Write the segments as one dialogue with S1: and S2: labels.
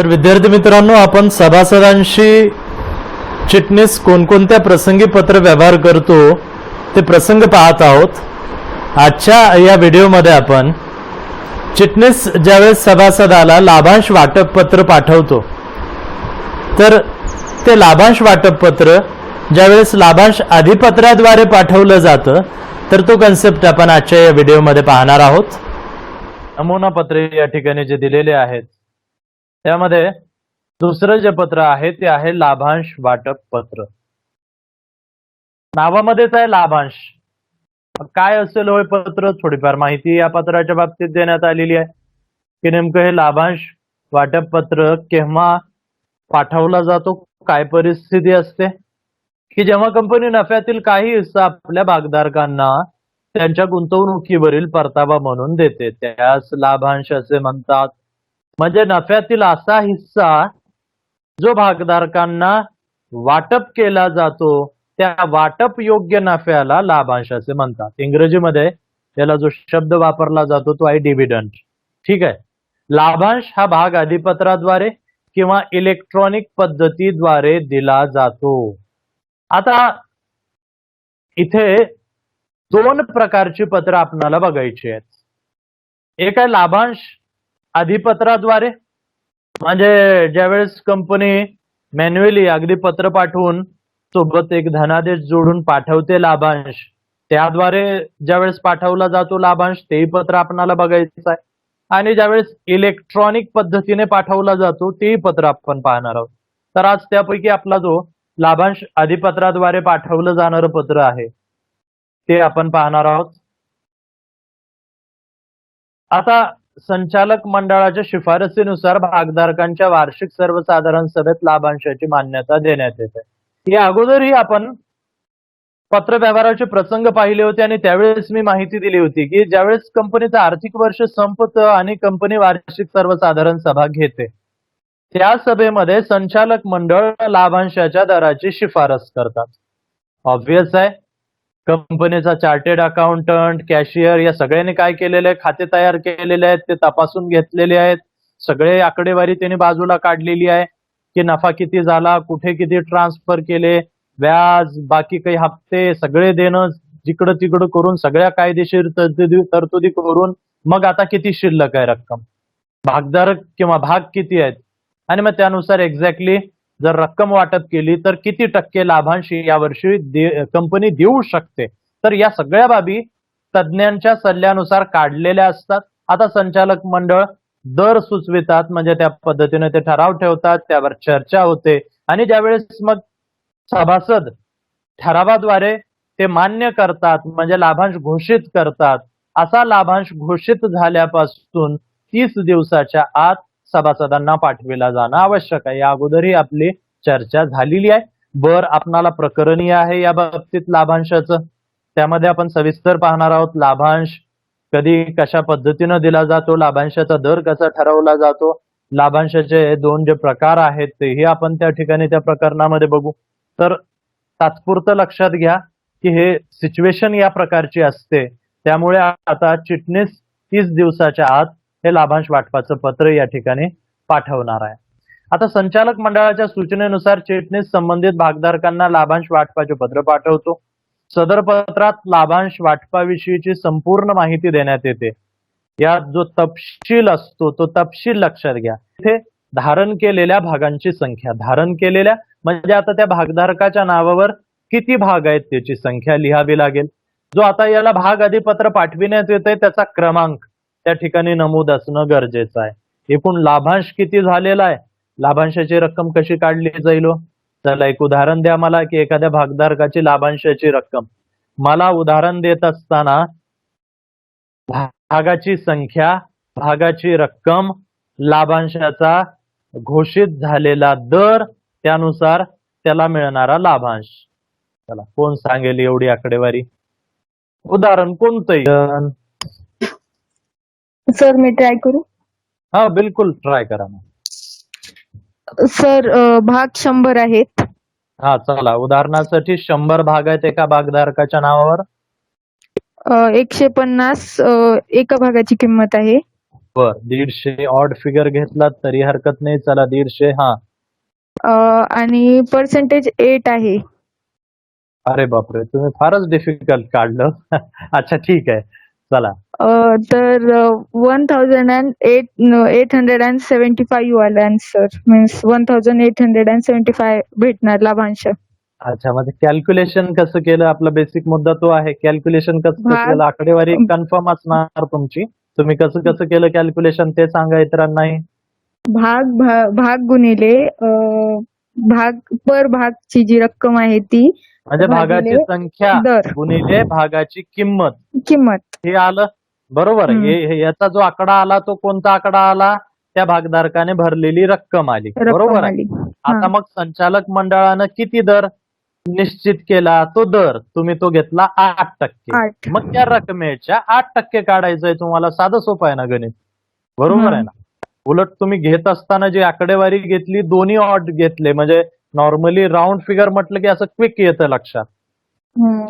S1: तर विद्यार्थी मित्रांनो आपण सभासदांशी चिटणीस कोणकोणत्या प्रसंगी पत्र व्यवहार करतो ते प्रसंग पाहत आहोत. आजच्या या व्हिडिओमध्ये आपण चिटणीस ज्यावेळेस सभासदाला लाभांश वाटप पत्र पाठवतो तर ते लाभांश वाटप पत्र ज्यावेळेस लाभांश अधिपत्राद्वारे पाठवलं जातं तर तो कन्सेप्ट आपण आजच्या या व्हिडिओमध्ये पाहणार आहोत. नमुना पत्रे या ठिकाणी जे दिलेले आहेत त्यामध्ये दुसरं जे पत्र आहे ते आहे लाभांश वाटप पत्र. नावामध्येच आहे लाभांश. काय असेल होय पत्र? थोडीफार माहिती या पत्राच्या बाबतीत देण्यात आलेली आहे. की नेमकं हे लाभांश वाटप पत्र केव्हा पाठवला जातो? काय परिस्थिती असते? की जेव्हा कंपनी नफ्यातील काही हिस्सा आपल्या भागधारकांना त्यांच्या गुंतवणुकीवरील परतावा म्हणून देते त्यास लाभांश असे म्हणतात. म्हणजे नफ्यातील असा हिस्सा जो भागधारकांना वाटप केला जातो त्या वाटप योग्य नफ्याला लाभांश असे म्हणतात. इंग्रजीमध्ये त्याला जो शब्द वापरला जातो तो आहे डिव्हिडंड ठीक आहे? लाभांश हा भाग अधिपत्राद्वारे किंवा इलेक्ट्रॉनिक पद्धतीद्वारे दिला जातो. आता इथे दोन प्रकारची पत्र आपणाला बघायची आहेत. एक आहे लाभांश अधिपत्राद्वारे म्हणजे ज्यावेळेस कंपनी मॅन्युअली अगदी पत्र पाठवून सोबत एक धनादेश जोडून पाठवते लाभांश त्याद्वारे ज्यावेळेस पाठवला जातो लाभांश तेही पत्र आपणाला बघायचं आहे. आणि ज्यावेळेस इलेक्ट्रॉनिक पद्धतीने पाठवला जातो तेही पत्र आपण पाहणार आहोत. तर आज त्यापैकी आपला जो लाभांश अधिपत्राद्वारे पाठवलं जाणारं पत्र आहे ते आपण पाहणार आहोत. आता संचालक मंडळाच्या शिफारसीनुसार भागधारकांच्या वार्षिक सर्वसाधारण सभेत लाभांशाची मान्यता देण्यात येते. या अगोदरही आपण पत्र व्यवहाराचे प्रसंग पाहिले होते आणि त्यावेळेस मी माहिती दिली होती की ज्यावेळेस कंपनीचं आर्थिक वर्ष संपत आणि कंपनी वार्षिक सर्वसाधारण सभा घेते त्या सभेमध्ये संचालक मंडळ लाभांशाच्या दराची शिफारस करतात. ऑब्विस आहे. कंपनीचा चार्टेड अकाउंटंट कॅशियर या सगळ्यांनी काय केलेले आहे? खाते तयार केलेले आहेत ते तपासून घेतलेले आहेत. सगळे आकडेवारी त्यांनी बाजूला काढलेली आहे की नफा किती झाला कुठे किती ट्रान्सफर केले व्याज बाकी काही हप्ते सगळे देणं जिकडं तिकडं करून सगळ्या कायदेशीर तरतुदी तरतुदी करून मग आता किती शिल्लक आहे रक्कम? भागधारक किंवा भाग किती आहेत? आणि मग त्यानुसार एक्झॅक्टली जर रक्कम वाटप केली तर किती टक्के लाभांश यावर्षी दे- कंपनी देऊ शकते? तर या सगळ्या बाबी तज्ज्ञांच्या सल्ल्यानुसार काढलेल्या असतात. आता संचालक मंडळ दर सुचवितात म्हणजे त्या पद्धतीने ते ठराव ठेवतात त्यावर चर्चा होते. आणि ज्यावेळेस मग सभासद ठरावाद्वारे ते मान्य करतात म्हणजे लाभांश घोषित करतात असा लाभांश घोषित झाल्यापासून तीस दिवसाच्या आत सभासदांना पाठविला जाणं आवश्यक आहे. या अगोदरही आपली चर्चा झालेली आहे. बर आपणाला प्रकरणीय आहे या बाबतीत लाभांशाचं. त्यामध्ये आपण सविस्तर पाहणार आहोत. लाभांश कधी कशा पद्धतीनं दिला जातो लाभांशाचा दर कसा ठरवला जातो लाभांशाचे दोन जे प्रकार आहेत तेही आपण त्या ठिकाणी त्या प्रकरणामध्ये बघू. तर तात्पुरतं लक्षात घ्या की हे सिच्युएशन या प्रकारची असते. त्यामुळे आता चिटणीस तीस दिवसाच्या आत हे लाभांश वाटपाचं पत्र या ठिकाणी पाठवणार आहे. आता संचालक मंडळाच्या सूचनेनुसार चिटणीस संबंधित भागधारकांना लाभांश वाटपाचे पत्र पाठवतो. सदर पत्रात लाभांश वाटपाविषयीची संपूर्ण माहिती देण्यात येते. यात जो तपशील असतो तो तपशील लक्षात घ्या. इथे धारण केलेल्या भागांची संख्या धारण केलेल्या म्हणजे आता त्या भागधारकाच्या नावावर किती भाग आहेत त्याची संख्या लिहावी लागेल. जो आता याला भाग अधिपत्र पाठविण्यात येते त्याचा क्रमांक. त्या ठिकाणी नमूद असणं गरजेचं आहे. एकूण लाभांश किती झालेला आहे? लाभांशाची रक्कम कशी काढली जाईल हो? चला एक उदाहरण द्या मला की एखाद्या भागधारकाची लाभांशाची रक्कम. मला उदाहरण देत असताना भागाची संख्या भागाची रक्कम लाभांशाचा घोषित झालेला दर त्यानुसार त्याला मिळणारा लाभांश. चला कोण सांगेल एवढी आकडेवारी? उदाहरण कोणतंही.
S2: सर मी ट्राय करू?
S1: हा बिलकुल ट्राय करा ना
S2: सर अ, भाग शंभर आहेत.
S1: हा चला. उदाहरणासाठी शंभर भाग आहेत एका भागधारकाच्या नावावर.
S2: अ, एकशे पन्नास अ, एका भागाची किंमत आहे.
S1: बर. दीडशे ऑड फिगर घेतला तरी हरकत नाही. चला दीडशे हा.
S2: अं, आणि पर्सेंटेज एट आहे.
S1: अरे बापरे तुम्ही फारच डिफिकल्ट काढलं. अच्छा ठीक आहे. चला.
S2: अं, तर one thousand and eight eight hundred and seventy five आला answer means one thousand eight hundred and seventy five भेटणार लाभांश.
S1: अच्छा म्हणजे कॅल्क्युलेशन कसं केलं? आपला बेसिक मुद्दा तो आहे. कॅल्क्युलेशन कसं केलं? आकडेवारी कन्फर्म असणार तुमची. तुम्ही कसं कसं केलं कॅल्क्युलेशन ते सांगा इतरांनाही.
S2: भाग भा- भाग गुणिले अं, भाग पर भागची जी रक्कम आहे ती
S1: म्हणजे भागाची
S2: भागिले
S1: संख्या
S2: दर.
S1: गुणिले भागाची किंमत.
S2: किंमत.
S1: हे आलं? बरोबर
S2: हम्म.
S1: हे हे- याचा जो आकडा आला तो कोणता आकडा आला? त्या भागधारकाने भरलेली रक्कम आली.
S2: रक्कम
S1: बरोबर आहे?
S2: आली.
S1: आता मग संचालक मंडळानं किती दर निश्चित केला? तो दर तुम्ही तो घेतला आठ टक्के.
S2: आठ.
S1: मग त्या रकमेच्या आठ टक्के काढायचंय तुम्हाला साधं सोपं आहे ना गणित? बरोबर. आहे ना? उलट तुम्ही घेत असताना जी आकडेवारी घेतली दोन्ही ऑट घेतले. म्हणजे नॉर्मली राऊंड फिगर म्हटलं की असं क्विक येतं लक्षात.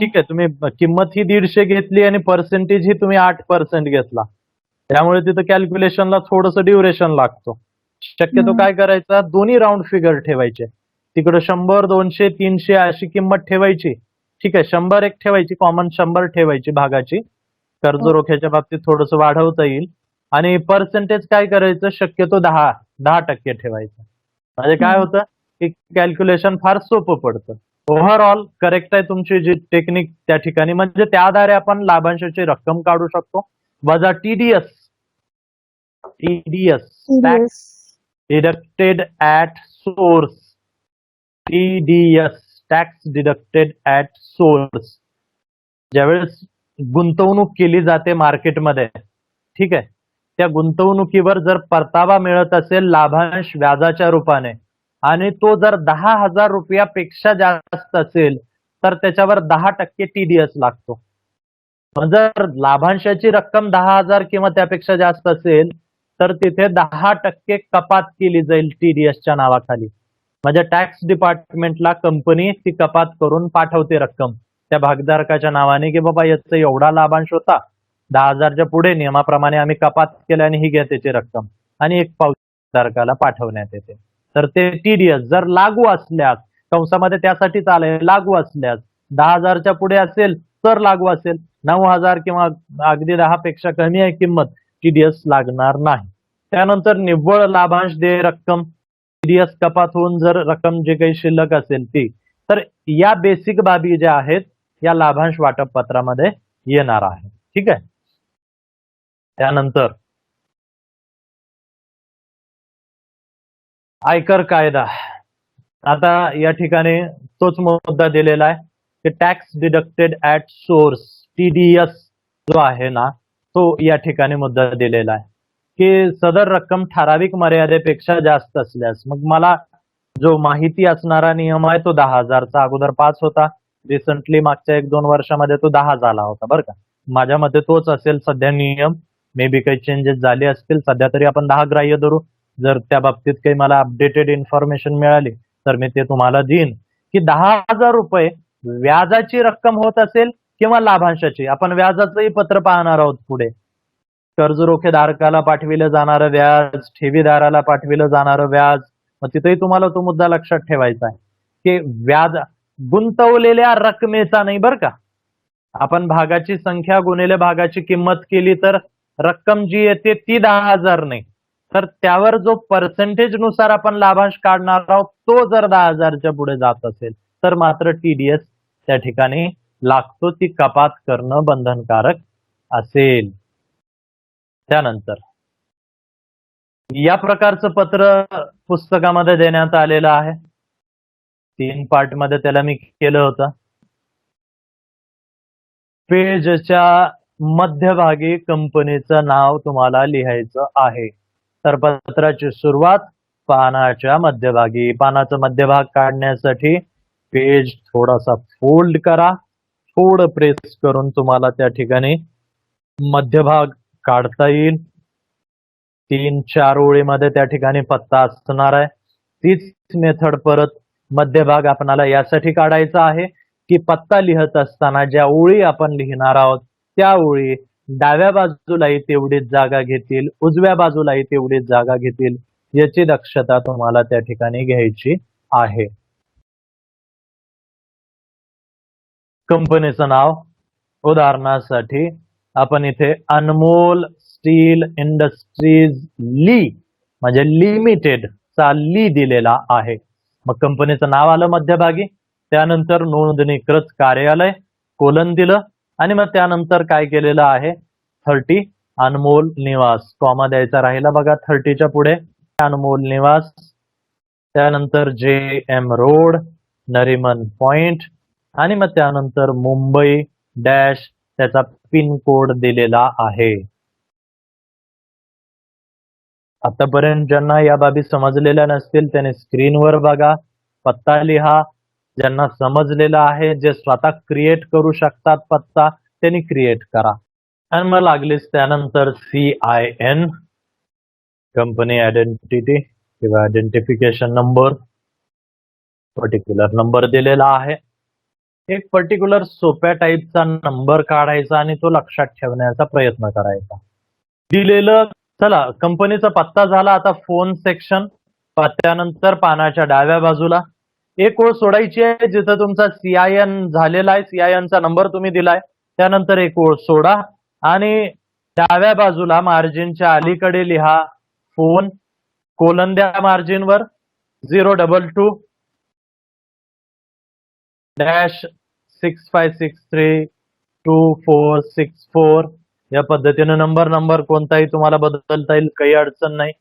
S1: ठीक आहे तुम्ही किंमत ही दीडशे घेतली आणि पर्सेंटेज ही तुम्ही आठ पर्सेंट घेतला. त्यामुळे तिथं कॅल्क्युलेशनला थोडस ड्युरेशन लागतो. शक्यतो. काय करायचं दोन्ही राऊंड फिगर ठेवायचे. तिकडं शंभर दोनशे तीनशे अशी किंमत ठेवायची. ठीक आहे शंभर एक ठेवायची कॉमन शंभर ठेवायची भागाची. कर्जरोख्याच्या बाबतीत थोडस वाढवता येईल. आणि पर्सेंटेज काय करायचं शक्यतो दहा दहा टक्के ठेवायचं. म्हणजे काय. होतं की कॅल्क्युलेशन फार सोपं पडतं. ओव्हरऑल करेक्ट आहे तुमची जी टेक्निक त्या ठिकाणी. म्हणजे त्या आधारे आपण लाभांशाची रक्कम काढू शकतो. वजा TDS TDS
S2: TDS.
S1: Deducted at source TDS tax deducted at source ज्यावेळेस गुंतवणूक केली जाते मार्केटमध्ये ठीक आहे? त्या गुंतवणुकीवर जर परतावा मिळत असेल लाभांश व्याजाच्या रूपाने आणि तो जर दहा हजार रुपयापेक्षा जास्त असेल तर त्याच्यावर दहा टक्के टीडीएस लागतो. जर लाभांशाची रक्कम दहा हजार किंवा त्यापेक्षा जास्त असेल तर तिथे दहा टक्के कपात केली जाईल टीडीएसच्या नावाखाली. म्हणजे टॅक्स डिपार्टमेंटला कंपनी ती कपात करून पाठवते रक्कम. त्या भागधारकाच्या नावाने की बाबा याचा एवढा लाभांश होता. दहा हजारच्या पुढे नियमाप्रमाणे आम्ही कपात केल्याने आणि ही घ्या त्याची रक्कम. आणि एक पावतीधारकाला पाठवण्यात येते. तर ते टीडीएस जर लागू असल्यास कंसामध्ये त्यासाठीच आलंय लागू असल्यास दहा हजारच्या पुढे असेल तर लागू असेल. नऊ हजार किंवा अगदी दहा पेक्षा कमी आहे किंमत टीडीएस लागणार नाही. त्यानंतर निव्वळ लाभांश देय रक्कम टीडीएस कपात होऊन जर रक्कम जे काही शिल्लक असेल ती तर या बेसिक बाबी ज्या आहेत या लाभांश वाटप पत्रामध्ये येणार आहे. ठीक आहे? त्यानंतर आयकर कायदा. आता या ठिकाणी तोच मुद्दा दिलेला आहे की tax deducted at source TDS जो आहे ना तो या ठिकाणी मुद्दा दिलेला आहे. की सदर रक्कम ठराविक मर्यादेपेक्षा जास्त असल्यास मग मला जो माहिती असणारा नियम आहे तो दहा हजारचा अगोदर पाच होता. रिसेंटली मागच्या एक दोन वर्षामध्ये तो दहा झाला होता बरं का? माझ्या मते तोच असेल सध्या नियम. मे बी काही चेंजेस झाले असतील सध्या तरी आपण दहा ग्राह्य धरू. जर त्या बाबतीत काही मला अपडेटेड इन्फॉर्मेशन मिळाली तर मी ते तुम्हाला देईन. की दहा हजार रुपये व्याजाची रक्कम होत असेल किंवा लाभांशाची आपण व्याजाचंही पत्र पाहणार आहोत पुढे. कर्जरोखेधारकाला पाठविलं जाणारं व्याज ठेवीदाराला पाठविलं जाणारं व्याज मग तिथेही तुम्हाला तो मुद्दा लक्षात ठेवायचा आहे. की व्याज गुंतवलेल्या रकमेचा नाही बरं का. आपण भागाची संख्या गुणिले भागाची किंमत केली तर रक्कम जी येते ती दहा हजार नाही. तर त्यावर जो पर्सेंटेजनुसार आपण लाभांश काढणार आहोत तो जर दहा हजारच्या पुढे जात असेल तर मात्र टीडीएस त्या ठिकाणी लागतो ती कपात करणं बंधनकारक असेल. त्यानंतर या प्रकारचं पत्र पुस्तकामध्ये देण्यात आलेलं आहे. तीन पार्टमध्ये त्याला मी केलं होतं. पेजच्या मध्यभागी कंपनीचं नाव तुम्हाला लिहायचं आहे. तर पत्राची सुरुवात पानाच्या मध्यभागी. पानाचा मध्यभाग काढण्यासाठी पेज थोडासा फोल्ड करा. थोडं प्रेस करून तुम्हाला त्या ठिकाणी मध्यभाग काढता येईल. तीन चार ओळीमध्ये त्या ठिकाणी पत्ता असणार आहे. तीच मेथड परत मध्यभाग आपणाला यासाठी काढायचा आहे की पत्ता लिहत असताना ज्या ओळी आपण लिहिणार आहोत त्या ओळी डाव्या बाजूलाही तेवढीच जागा घेतील उजव्या बाजूलाही तेवढीच जागा घेतील याची दक्षता तुम्हाला त्या ठिकाणी घ्यायची आहे. कंपनीचं नाव उदाहरणासाठी आपण इथे अनमोल स्टील इंडस्ट्रीज ली म्हणजे लिमिटेड चा ली दिलेला आहे. मग कंपनीचं नाव आलं मध्यभागी त्यानंतर नोंदणीकृत कार्यालय कोलन दिलं आणि मग त्यानंतर काय केलेलं आहे? थर्टी अनमोल निवास. कॉमा द्यायचा राहिला बघा थर्टीच्या पुढे. अनमोल निवास. त्यानंतर जे एम रोड नरिमन पॉइंट. आणि मग त्यानंतर मुंबई डॅश त्याचा पिन कोड दिलेला आहे. आतापर्यंत ज्यांना या बाबी समजलेल्या नसतील त्यांनी स्क्रीनवर बघा. पत्ता लिहा. ज्यांना समजलेलं आहे जे स्वतः क्रिएट करू शकतात पत्ता त्यांनी क्रिएट करा. आणि मग लागलीच त्यानंतर C I N company identity किंवा आयडेंटिफिकेशन नंबर पर्टिक्युलर नंबर दिलेला आहे. एक पर्टिक्युलर सोप्या टाईपचा नंबर काढायचा आणि तो लक्षात ठेवण्याचा प्रयत्न करायचा. दिलेलं चला कंपनीचा पत्ता झाला आता फोन सेक्शन पत्त्यानंतर पानाच्या डाव्या बाजूला. एक ओळ सोडायची आहे जिथं तुमचा सीआयएन झालेला आहे. सीआयएनचा नंबर तुम्ही दिलाय. त्यानंतर एक ओळ सोडा. आणि डाव्या बाजूला मार्जिनच्या अलीकडे लिहा. फोन. कोलन द्या मार्जिनवर. Zero double two. Dash six five six three two four six four. या पद्धतीने नंबर नंबर कोणताही तुम्हाला बदलता येईल. काही अडचण नाही.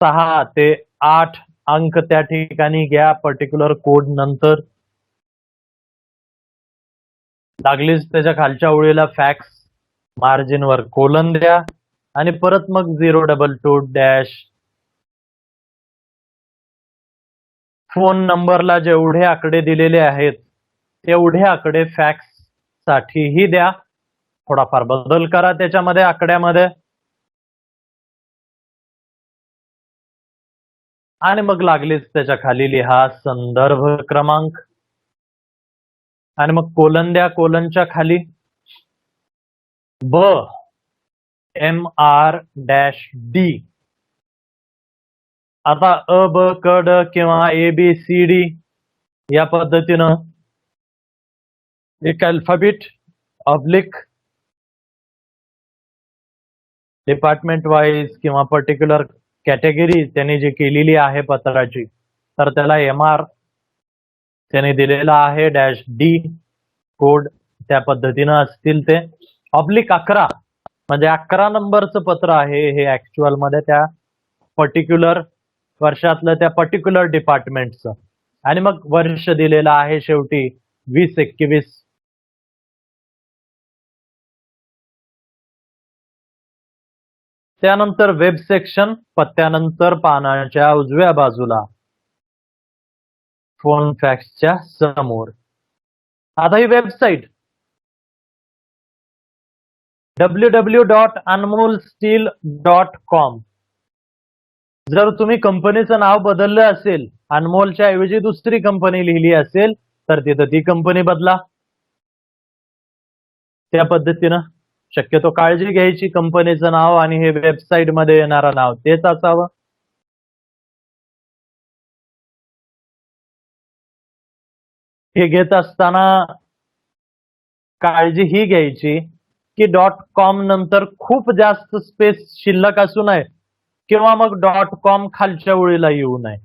S1: सहा ते आठ. अंक त्या ठिकाणी घ्या पर्टिक्युलर कोड नंतर. लागलीच त्याच्या खालच्या ओळीला फॅक्स मार्जिनवर कोलन द्या आणि परत मग zero double two dash phone नंबरला जेवढे आकडे दिलेले आहेत तेवढे आकडे फॅक्स साठीही द्या. थोडाफार बदल करा त्याच्यामध्ये आकड्यामध्ये. आणि मग लागलीच त्याच्याखाली लिहा संदर्भ क्रमांक. आणि मग कोलन द्या कोलनच्या खाली. ब एम आर डॅश डी आता अ ब क ड किंवा ए बी सी डी या पद्धतीनं एक अल्फाबेट ऑब्लिक डिपार्टमेंट वाईज किंवा पर्टिक्युलर कॅटेगरी त्यांनी जी केलेली आहे पत्राची तर त्याला एम आर त्याने दिलेला आहे डॅश डी कोड त्या पद्धतीनं असतील ते. ऑब्लिक अकरा म्हणजे अकरा नंबरचं पत्र आहे हे ऍक्च्युअलमध्ये त्या पर्टिक्युलर वर्षातलं त्या पर्टिक्युलर डिपार्टमेंटचं आणि मग वर्ष दिलेलं आहे शेवटी वीस एकवीस त्यानंतर वेब सेक्शन पत्त्यानंतर पानाच्या उजव्या बाजूला. फोन फॅक्सच्या समोर. आता ही website. W W dot Anmol steel dot com जर तुम्ही कंपनीचं नाव बदललं असेल अनमोलच्या ऐवजी दुसरी कंपनी लिहिली असेल तर तिथं ती कंपनी बदला. त्या पद्धतीनं शक्यतो काळजी घ्यायची कंपनीचं नाव आणि हे वेबसाईटमध्ये येणारं नाव तेच असावं. हे घेत असताना काळजी ही घ्यायची की डॉट कॉम नंतर खूप जास्त स्पेस शिल्लक असू नये किंवा मग डॉट कॉम खालच्या ओळीला येऊ नये.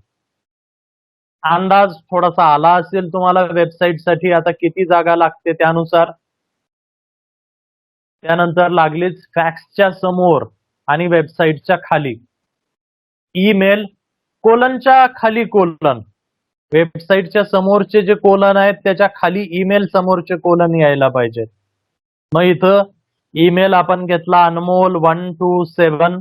S1: अंदाज थोडासा आला असेल तुम्हाला वेबसाईटसाठी आता किती जागा लागते त्यानुसार? त्यानंतर लागलीच फॅक्सच्या समोर आणि वेबसाईटच्या खाली. ईमेल कोलनच्या खाली कोलन. वेबसाईटच्या समोरचे जे कोलन आहेत त्याच्याखाली ईमेल समोरचे कोलन यायला पाहिजे मग इथं ईमेल आपण घेतला Anmol one two seven.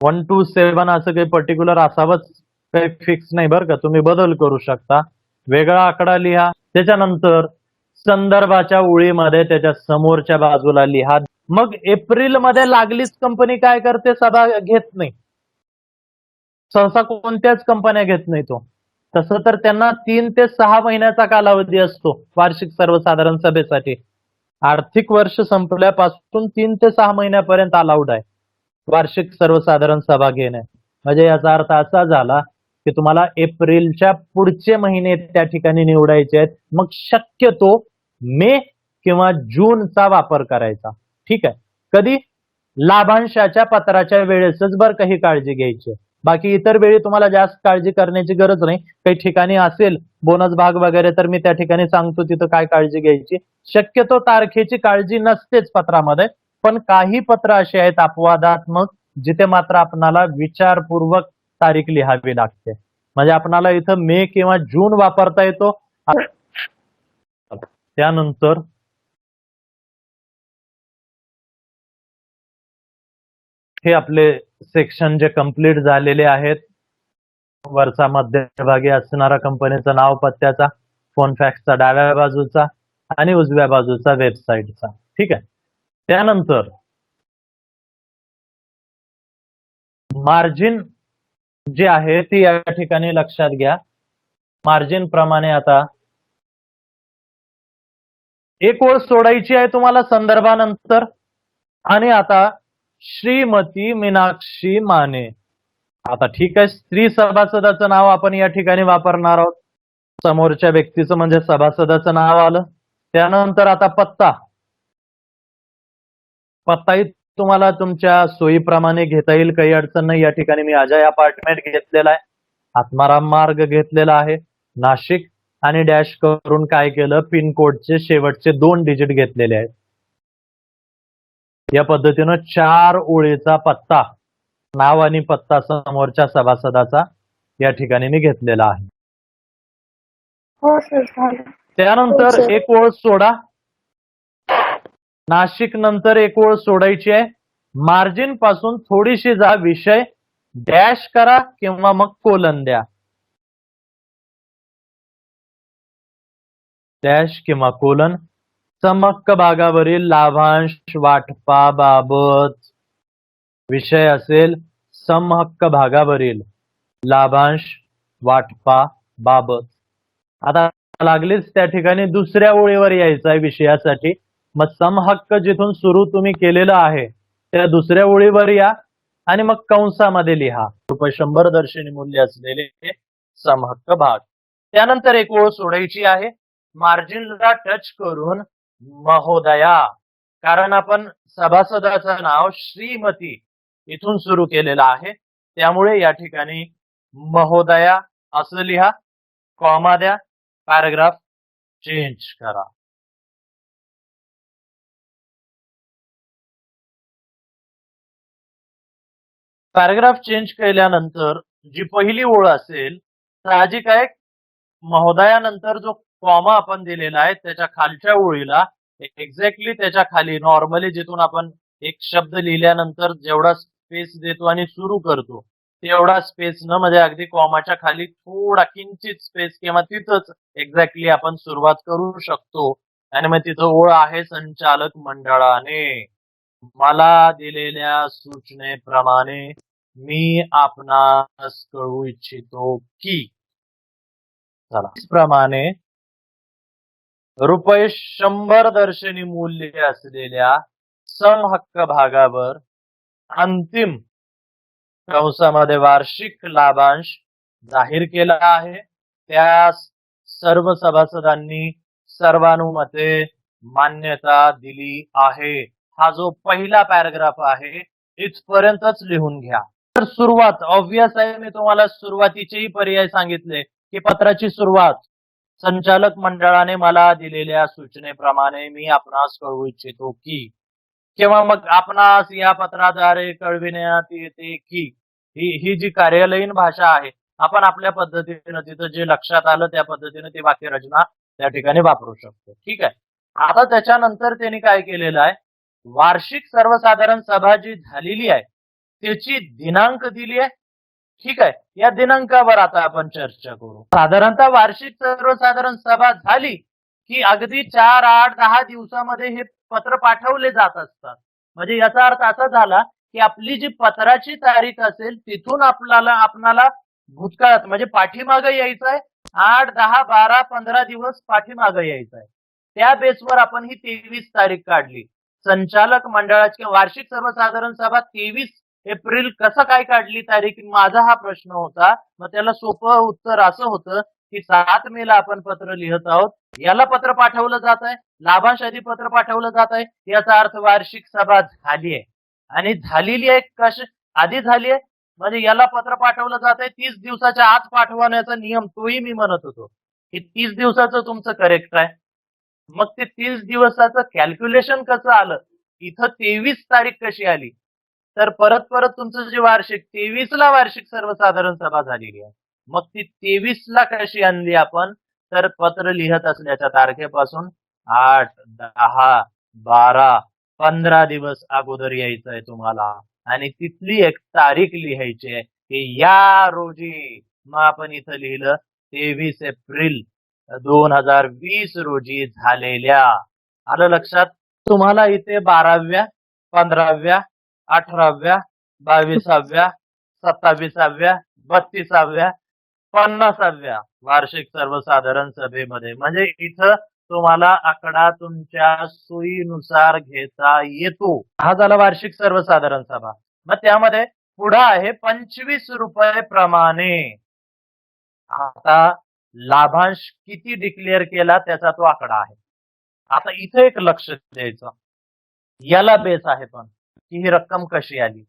S1: One two seven असं काही पर्टिक्युलर असावंच काही फिक्स नाही बरं का. तुम्ही बदल करू शकता. वेगळा आकडा लिहा. त्याच्यानंतर संदर्भाच्या ओळीमध्ये त्याच्या समोरच्या बाजूला लिहा. मग एप्रिलमध्ये लागलीच कंपनी काय करते? सभा घेत नाही. सहसा कोणत्याच कंपन्या घेत नाही तो. तसं तर त्यांना तीन ते सहा महिन्याचा कालावधी असतो वार्षिक सर्वसाधारण सभेसाठी. आर्थिक वर्ष संपल्यापासून तीन ते सहा महिन्यापर्यंत अलाउड आहे. वार्षिक सर्वसाधारण सभा घेणे. म्हणजे याचा अर्थ असा झाला की तुम्हाला एप्रिलच्या पुढचे महिने त्या ठिकाणी निवडायचे आहेत. मग शक्यतो मे किंवा जूनचा वापर करायचा. ठीक आहे? कधी? लाभांशाच्या पत्राच्या वेळेसच बरं काही काळजी घ्यायची. बाकी इतर वेळी तुम्हाला जास्त काळजी करण्याची गरज नाही. काही ठिकाणी असेल बोनस भाग वगैरे तर मी त्या ठिकाणी सांगतो तिथं काय काळजी घ्यायची. शक्यतो तारखेची काळजी नसतेच पत्रामध्ये पण काही पत्र असे आहेत अपवादात्मक जिथे मात्र आपणाला विचारपूर्वक तारीख लिहावी लागते. म्हणजे आपणाला इथं मे किंवा जून वापरता येतो. त्यानंतर हे आपले सेक्शन जे कंप्लीट झालेले आहेत वरचा मध्यभागी असणारा कंपनीचं नाव पत्त्याचा फोन फॅक्सचा डाव्या बाजूचा आणि उजव्या बाजूचा वेबसाईटचा ठीक आहे? त्यानंतर मार्जिन जे आहे ती या ठिकाणी लक्षात घ्या. मार्जिन प्रमाणे आता एक ओळ सोडायची आहे तुम्हाला संदर्भानंतर. आणि आता श्रीमती मीनाक्षी माने. आता ठीक आहे स्त्री सभासदाचं नाव आपण या ठिकाणी वापरणार आहोत. समोरच्या व्यक्तीचं म्हणजे सभासदाचं नाव आलं. त्यानंतर आता पत्ता. पत्ताही तुम्हाला तुमच्या सोयीप्रमाणे घेता येईल काही अडचण नाही. या ठिकाणी मी अजय अपार्टमेंट घेतलेला आहे. आत्माराम मार्ग घेतलेला आहे. नाशिक आणि डॅश करून काय केलं? पिनकोडचे शेवटचे दोन डिजिट घेतलेले आहेत. या पद्धतीनं चार ओळीचा पत्ता नाव आणि पत्ता समोरच्या सभासदाचा या ठिकाणी मी घेतलेला आहे.
S2: हो हो,
S1: त्यानंतर
S2: सर.
S1: एक ओळ सोडा. नाशिक नंतर एक ओळ सोडायची आहे. मार्जिनपासून थोडीशी जा विषय डॅश करा किंवा मग कोलन द्या. डॅश किंवा कोलन समहक्क भागावरील लाभांश वाटपाबाबत विषय असेल समहक्क भागावरील लाभांश वाटपा बाबत आता लागलीच त्या ठिकाणी दुसऱ्या ओळीवर यायचा आहे विषयासाठी. मग समहक्क जिथून सुरू तुम्ही केलेलं आहे त्या दुसऱ्या ओळीवर या आणि मग कंसामध्ये लिहा. रुपये शंभर दर्शनी मूल्य असलेले समहक्क भाग. त्यानंतर एक ओळ सोडायची आहे. मार्जिनला टच करून महोदया. कारण आपण सभासदाचं नाव श्रीमती इथून सुरू केलेलं आहे. त्यामुळे या ठिकाणी महोदया असं लिहा कॉमा द्या पॅराग्राफ चेंज करा. पॅराग्राफ चेंज केल्यानंतर जी पहिली ओळ असेल साहजिक आहे महोदयानंतर जो कॉमा आपण दिलेला आहे त्याच्या खालच्या ओळीला एक्झॅक्टली त्याच्याखाली नॉर्मली जिथून आपण एक शब्द लिहिल्यानंतर जेवढा स्पेस देतो आणि सुरू करतो तेवढा स्पेस न म्हणजे अगदी कॉमाच्या खाली थोडा किंचित स्पेस किंवा तिथंच एक्झॅक्टली आपण सुरुवात करू शकतो. आणि मग तिथं ओळ आहे संचालक मंडळाने. मला दिलेल्या सूचनेप्रमाणे मी आपणास कळू इच्छितो की चला. प्रमाणे रुपये शंभर दर्शनी मूल्य असलेल्या समहक्क भागावर अंतिम कंसामध्ये वार्षिक लाभांश जाहीर केला आहे. त्यास सर्व सभासदांनी सर्वानुमते मान्यता दिली आहे. हा जो पहिला पॅराग्राफ आहे इथपर्यंतच लिहून घ्या. तर सुरुवात ऑब्विस आहे मी तुम्हाला सुरुवातीचेही पर्याय सांगितले की पत्राची सुरुवात संचालक मंडळाने मला दिलेल्या सूचनेप्रमाणे मी आपणास कळवू इच्छितो की किंवा मग आपणास या पत्राद्वारे कळविण्यात येते की ही ही जी कार्यालयीन भाषा आहे आपण आपल्या पद्धतीनं तिथं जे लक्षात आलं त्या पद्धतीने ती वाक्यरचना त्या ठिकाणी वापरू शकतो. ठीक आहे? आता त्याच्यानंतर त्यांनी काय केलेलं आहे? वार्षिक सर्वसाधारण सभा जी झालेली आहे त्याची दिनांक दिली आहे ठीक आहे. या दिनांकावर आता आपण चर्चा करू. साधारणतः वार्षिक सर्वसाधारण सभा झाली की अगदी चार आठ दहा दिवसामध्ये हे पत्र पाठवले जात असतात. म्हणजे याचा अर्थ असा झाला की आपली जी पत्राची तारीख असेल तिथून आपल्याला आपणाला भूतकाळात म्हणजे पाठीमागं यायचं आहे आठ दहा बारा पंधरा दिवस पाठीमागं यायचं आहे त्या बेसवर आपण ही तेवीस तारीख काढली. संचालक मंडळाची वार्षिक सर्वसाधारण सभा तेवीस एप्रिल कसं काय काढली तारीख? माझा हा प्रश्न होता. मग त्याला सोपं उत्तर असं होतं की सात मे ला आपण पत्र लिहित आहोत. याला पत्र पाठवलं जात आहे. लाभांश आधी पत्र पाठवलं जात आहे. याचा अर्थ वार्षिक सभा झाली आहे. आणि झालेली आहे कश? आधी झाली आहे. म्हणजे याला पत्र पाठवलं जात आहे. तीस दिवसाच्या आत पाठवण्याचा नियम तोही मी म्हणत होतो. की तीस दिवसाचं तुमचं करेक्ट आहे. मग ते तीस दिवसाचं कॅल्क्युलेशन कसं आलं? इथं तेवीस तारीख कशी आली? तर परत परत तुमचं जे वार्षिक तेवीस ला वार्षिक सर्वसाधारण सभा झालेली आहे. मग ती तेवीस ला कशी आणली आपण? तर पत्र लिहत असल्याच्या तारखेपासून आठ दहा बारा पंधरा दिवस अगोदर यायचं आहे तुम्हाला. आणि तिथली एक तारीख लिहायची आहे की या रोजी मग आपण इथं लिहिलं तेवीस एप्रिल दोन हजार वीस रोजी झालेल्या. आलं लक्षात? तुम्हाला इथे बाराव्या पंधराव्या अठराव्या बावीसाव्या सत्तावीसाव्या बत्तीसाव्या पन्नासाव्या वार्षिक सर्वसाधारण सभेमध्ये. म्हणजे इथं तुम्हाला आकडा तुमच्या सोयीनुसार घेता येतो. हा झाला वार्षिक सर्वसाधारण सभा. मग त्यामध्ये पुढं आहे पंचवीस रुपये प्रमाणे. आता लाभांश किती डिक्लेअर केला त्याचा तो आकडा आहे. आता इथं एक लक्ष द्यायचं. याला बेस आहे पण. की ही रक्कम कशी आली?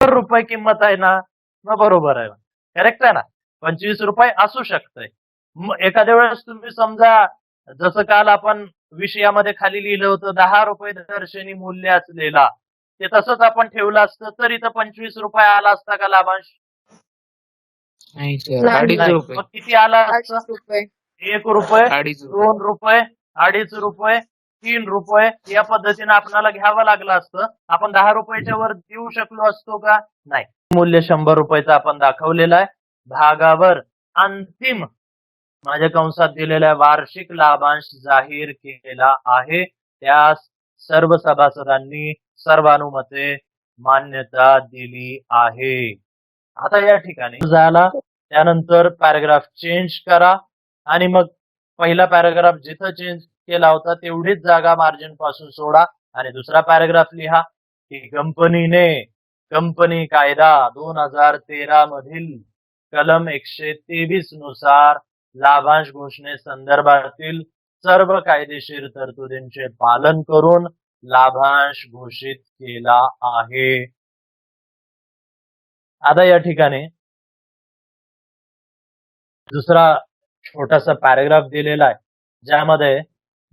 S1: तर रुपये किंमत आहे ना? मग बरोबर आहे. करेक्ट आहे ना? पंचवीस रुपये असू शकतंय. मग एखाद्या वेळेस तुम्ही समजा जसं काल आपण विषयामध्ये खाली लिहिलं होतं दहा रुपये दर्शनी मूल्य असलेला. ते तसंच आपण ठेवलं असतं तर इथं पंचवीस रुपये आला असता का लाभांश? किती आला असतं? एक रुपये. दोन रुपये अडीच रुपये तीन रुपये या पद्धतीने आपल्याला घ्यावं लागलं असतं. आपण दहा रुपयाच्या वर देऊ शकलो असतो का? नाही. मूल्य शंभर रुपयाचं आपण दाखवलेलं आहे. भागावर अंतिम माझ्या कंसात दिलेल्या वार्षिक लाभांश जाहीर केलेला आहे. त्यास सर्व सभासदांनी सर्वानुमते मान्यता दिली आहे. आता या ठिकाणी झाला. त्यानंतर पॅराग्राफ चेंज करा. आणि मग पहिला पॅराग्राफ जिथं चेंज केला होता तेवढीच जागा मार्जिनपासून सोडा. आणि दुसरा पॅराग्राफ लिहा की कंपनीने कंपनी कायदा दोन हजार तेरा मधील कलम एकशे तेवीसनुसार लाभांश घोषणे संदर्भातील सर्व कायदेशीर तरतुदींचे पालन करून लाभांश घोषित केला आहे. आता या ठिकाणी दुसरा छोटासा पॅराग्राफ दिलेला आहे ज्यामध्ये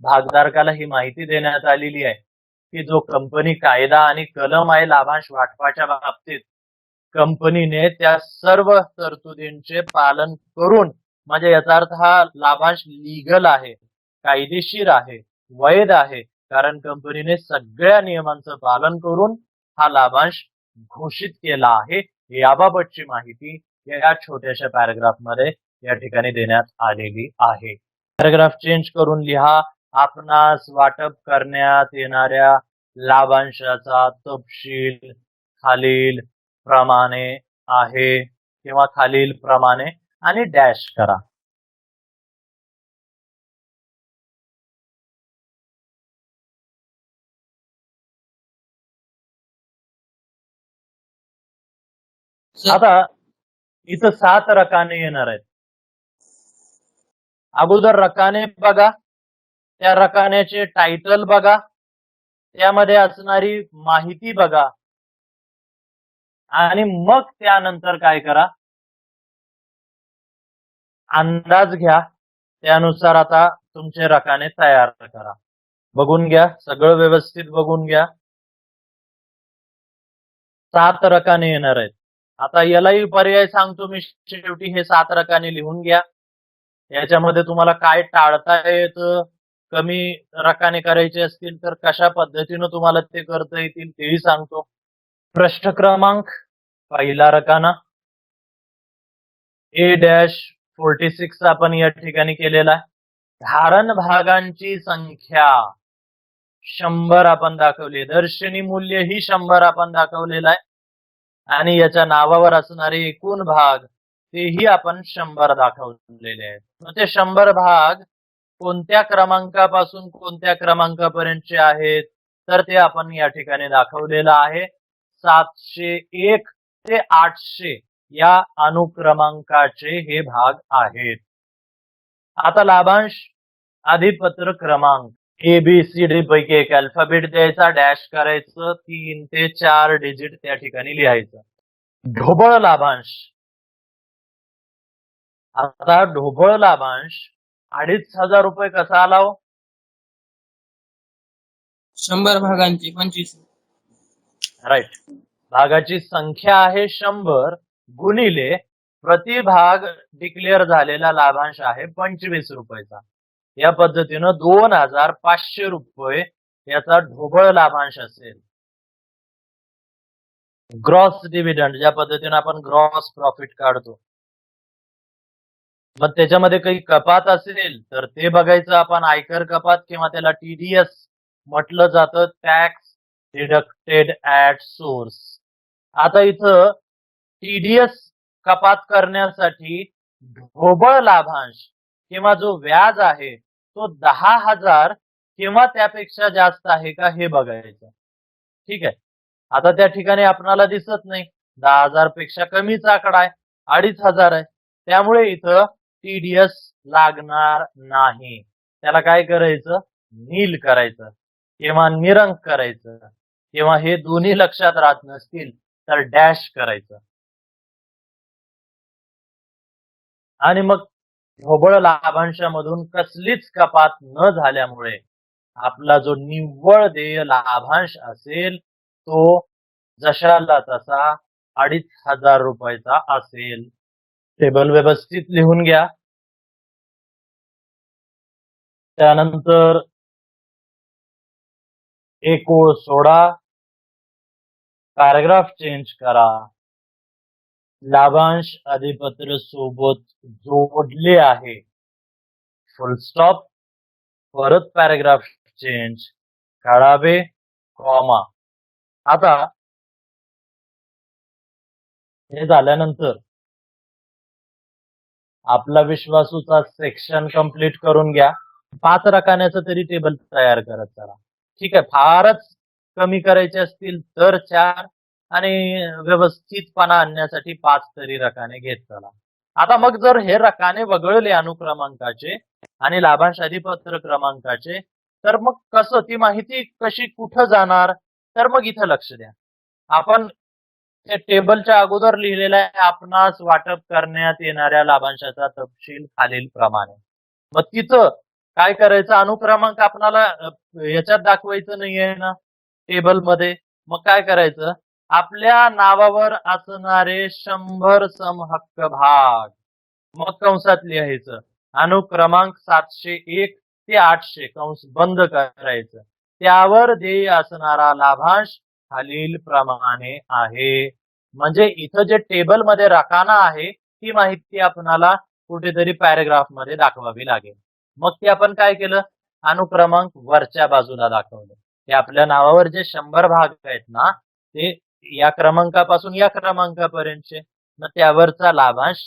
S1: भागधारकाला ही माहिती देण्यात आलेली आहे की जो कंपनी कायदा आणि कलम आहे लाभांश वाटपाच्या बाबतीत कंपनीने त्या सर्व तरतुदींचे पालन करून म्हणजे याचा अर्थ हा लाभांश लिगल आहे कायदेशीर आहे वैध आहे कारण कंपनीने सगळ्या नियमांचं पालन करून हा लाभांश घोषित केला आहे. याबाबतची माहिती या छोट्याशा पॅराग्राफमध्ये या ठिकाणी देण्यात आलेली आहे. पॅराग्राफ चेंज करून लिहा. आपणास वाटप करण्यात येणाऱ्या लाभांशाचा तपशील खालील प्रमाणे आहे किंवा खालील प्रमाणे आणि डॅश करा. आता इथं सात रकाने येणार आहेत. अगोदर रकाने बघा. त्या रकान्याचे टायटल बघा. त्यामध्ये असणारी माहिती बघा. आणि मग त्यानंतर काय करा? अंदाज घ्या. त्यानुसार आता तुमचे रकाने तयार करा. बघून घ्या. सगळं व्यवस्थित बघून घ्या. सात रकाने येणार आहेत. आता यालाही पर्याय सांगतो मी. शेवटी हे सात रकाने लिहून घ्या. याच्यामध्ये तुम्हाला काय टाळता येतं? कमी रकाने करायचे असतील तर कशा पद्धतीनं तुम्हाला ते करता येतील तेही सांगतो. प्रश्न क्रमांक पहिला रकाना. ए डॅश फोर्टी सिक्स आपण या ठिकाणी केलेला आहे. धारण भागांची संख्या शंभर आपण दाखवली दर्शनी मूल्य ही शंभर आपण दाखवलेलं आहे. आणि याच्या नावावर असणारे एकूण भाग तेही आपण शंभर दाखवलेले आहेत. मग ते शंभर भाग कोणत्या क्रमांकापासून कोणत्या क्रमांकापर्यंतचे आहेत तर ते आपण या ठिकाणी दाखवलेलं आहे. सातशे एक ते आठशे या अनुक्रमांकाचे हे भाग आहेत. आता लाभांश अधिपत्र क्रमांक. ए बी सी डी पैकी एक अल्फाबेट द्यायचा डॅश करायचं तीन ते चार डिजिट त्या ठिकाणी लिहायचं. ढोबळ लाभांश. आता ढोबळ लाभांश अडीच हजार रुपये कसा आला हो?
S3: शंभर भागांची पंचवीस.
S1: राईट भागाची संख्या आहे शंभर गुणिले प्रतिभाग डिक्लेअर झालेला लाभांश आहे पंचवीस रुपयाचा. या पद्धतीनं दोन हजार पाचशे रुपये याचा ढोबळ लाभांश असेल. ग्रॉस डिव्हिडंड ज्या पद्धतीनं आपण ग्रॉस प्रॉफिट काढतो. मग त्याच्यामध्ये काही कपात असेल तर ते बघायचं आपण आयकर कपात किंवा त्याला टीडीएस म्हटलं जातं टॅक्स डिडक्टेड ऍट सोर्स आता इथं टीडीएस कपात करण्यासाठी ढोबळ लाभांश किंवा जो व्याज आहे तो दहा हजार किंवा त्यापेक्षा जास्त आहे का हे बघायचं. ठीक आहे? आता त्या ठिकाणी आपणाला दिसत नाही. दहा हजारपेक्षा कमीच आकडा आहे अडीच हजार आहे. त्यामुळे इथं टीडीएस लागणार नाही. त्याला काय करायचं? नील करायचं. किंवा निरंक करायचं. किंवा हे दोन्ही लक्षात राहत नसतील तर डॅश करायचं. आणि मग ढोबळ लाभांशामधून कसलीच कपात न झाल्यामुळे आपला जो निव्वळ देय लाभांश असेल तो जशाला तसा अडीच हजार रुपयाचा असेल. टेबल व्यवस्थित लिहून घ्या. त्यानंतर एक ओळ सोडा. पॅराग्राफ चेंज करा. लाभांश अधिपत्र सोबत जोडले आहे. फुल स्टॉप परत पॅराग्राफ चेंज. काढावे कॉमा आता हे झाल्यानंतर आपला विश्वासूचा सेक्शन कंप्लीट करून घ्या. पाच रकान्याचं तरी टेबल तयार करत चला. ठीक आहे फारच कमी करायचे असतील तर चार आणि व्यवस्थितपणा आणण्यासाठी पाच तरी रकाने घेत चला. आता मग जर हे रकाने वगळले अनुक्रमांकाचे आणि लाभांश अधिपत्र क्रमांकाचे तर मग कसं? ती माहिती कशी कुठं जाणार? तर मग इथं लक्ष द्या. आपण टेबलच्या अगोदर लिहिलेला आहे आपणास वाटप करण्यात येणाऱ्या लाभांशाचा तपशील खालील प्रमाणे. मग तिथं काय करायचं? अनुक्रमांक आपणाला याच्यात दाखवायचं नाहीये ना टेबलमध्ये मग काय करायचं? आपल्या नावावर असणारे शंभर समहक्क भाग. मग कंसात लिहायचं. अनुक्रमांक सातशे एक ते आठशे कंस बंद करायचं. त्यावर देय असणारा लाभांश खालील प्रमाणे आहे. म्हणजे इथं जे टेबलमध्ये रकाना आहे ती माहिती आपणाला कुठेतरी पॅरेग्राफमध्ये दाखवावी लागेल. मग ते आपण काय केलं? अनुक्रमांक वरच्या बाजूला दाखवलं. ते आपल्या नावावर जे शंभर भाग आहेत ना ते या क्रमांकापासून या क्रमांकापर्यंतचे. मग त्यावरचा लाभांश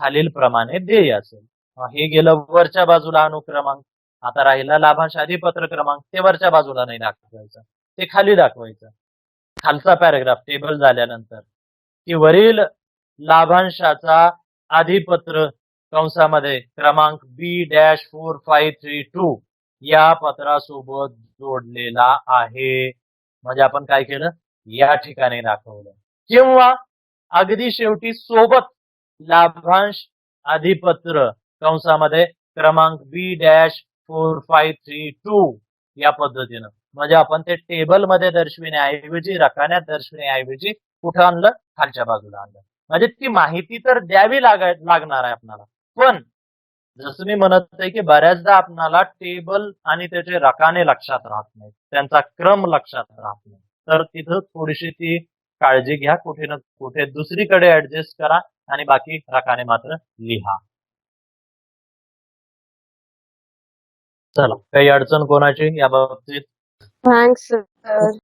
S1: खालील प्रमाणे देय असेल. हे गेलं वरच्या बाजूला अनुक्रमांक. आता राहिला लाभांश अधिपत्र क्रमांक. ते वरच्या बाजूला नाही दाखवायचं. ते खाली दाखवायचं. खालचा पॅराग्राफ टेबल झाल्यानंतर. की वरील लाभांशाचा अधिपत्र कंसामध्ये क्रमांक B dash four five three two या पत्रासोबत जोडलेला आहे. म्हणजे आपण काय केलं? या ठिकाणी दाखवलं. किंवा अगदी शेवटी सोबत लाभांश अधिपत्र कंसामध्ये क्रमांक B dash four five three two या पद्धतीनं. म्हणजे आपण ते टेबलमध्ये दर्शविण्याऐवजी रकान्यात दर्शविण्याऐवजी कुठं आणलं? खालच्या बाजूला आणलं. म्हणजे ती माहिती तर द्यावी लागाय लागणार आहे आपल्याला पण जसं मी म्हणत आहे की बऱ्याचदा आपणाला टेबल आणि त्याचे रकाने लक्षात राहत नाहीत. त्यांचा क्रम लक्षात राहत नाही. तर तिथं थोडीशी ती काळजी घ्या. कुठे ना कुठे दुसरीकडे ऍडजस्ट करा आणि बाकी रकाने मात्र लिहा. चला काही अडचण कोणाची या बाबतीत?
S4: Thanks sir